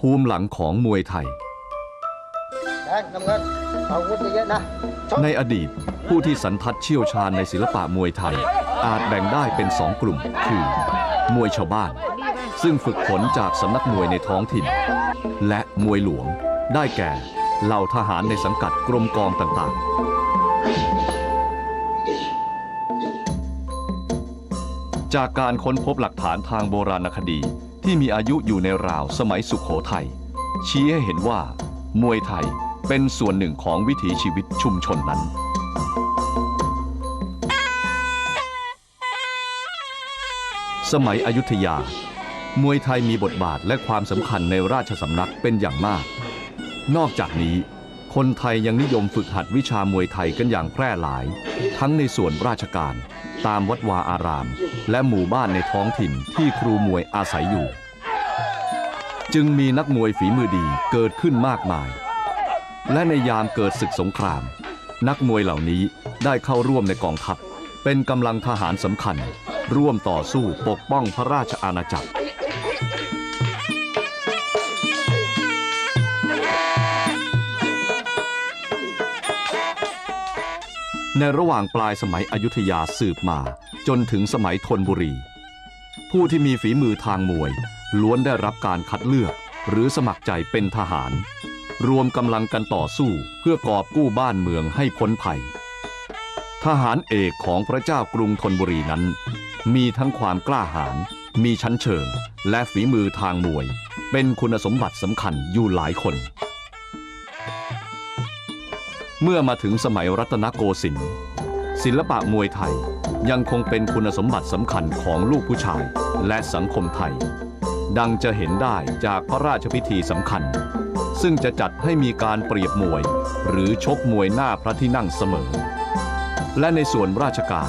ภูมิหลังของมวยไทยแดงน้ำเงินเอาอาวุธเยอะๆนะชกในอดีตผู้ที่สันทัดเชี่ยวชาญในศิลปะมวยไทย อาจแบ่งได้เป็นสองกลุ่ม คือ มวยชาวบ้าน ซึ่งฝึกฝนจากสำนักมวยในท้องถิ่น และมวยหลวง ได้แก่เหล่าทหารในสังกัดกรมกองต่างๆ จากการค้นพบหลักฐานทางโบราณคดีที่มีอายุอยู่ในราวสมัยสุขโขทัยชี้ให้เห็นว่า มวยไทยเป็นส่วนหนึ่งของวิถีชีวิตชุมชนนั้น สมัยอยุธยา มวยไทยมีบทบาทและความสำคัญในราชสำนักเป็นอย่างมาก นอกจากนี้ คนไทยยังนิยมฝึกหัดวิชามวยไทยกันอย่างแพร่หลาย ทั้งในส่วนราชการ ตามวัดวาอาราม และหมู่บ้านในท้องถิ่นที่ครูมวยอาศัยอยู่ จึงมีนักมวยฝีมือดีเกิดขึ้นมากมาย และในยามเกิดศึกสงคราม นักมวยเหล่านี้ได้เข้าร่วมในกองทัพเป็นกำลังทหารสำคัญ ร่วมต่อสู้ปกป้องพระราชอาณาจักร ในระหว่างปลายสมัยอยุธยาสืบมาจนถึงสมัยธนบุรี ผู้ที่มีฝีมือทางมวย ล้วนได้รับการคัดเลือก หรือสมัครใจเป็นทหาร รวมกำลังกันต่อสู้เพื่อกอบกู้บ้านเมืองให้พ้นภัย ทหารเอกของพระเจ้ากรุงธนบุรีนั้น มีทั้งความกล้าหาญมีชั้นเชิง และฝีมือทางมวย เป็นคุณสมบัติสำคัญอยู่หลายคน เมื่อมาถึงสมัยรัตนโกสินทร์ศิลปะมวยไทยยังคงเป็นคุณสมบัติสำคัญของลูกผู้ชายและสังคมไทย ดังจะเห็นได้จากพระราชพิธีสำคัญ ซึ่งจะจัดให้มีการเปรียบมวย หรือชกมวยหน้าพระที่นั่งเสมอ และในส่วนราชการ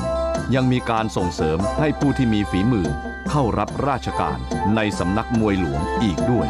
ยังมีการส่งเสริมให้ผู้ที่มีฝีมือเข้ารับราชการในสำนักมวยหลวงอีกด้วย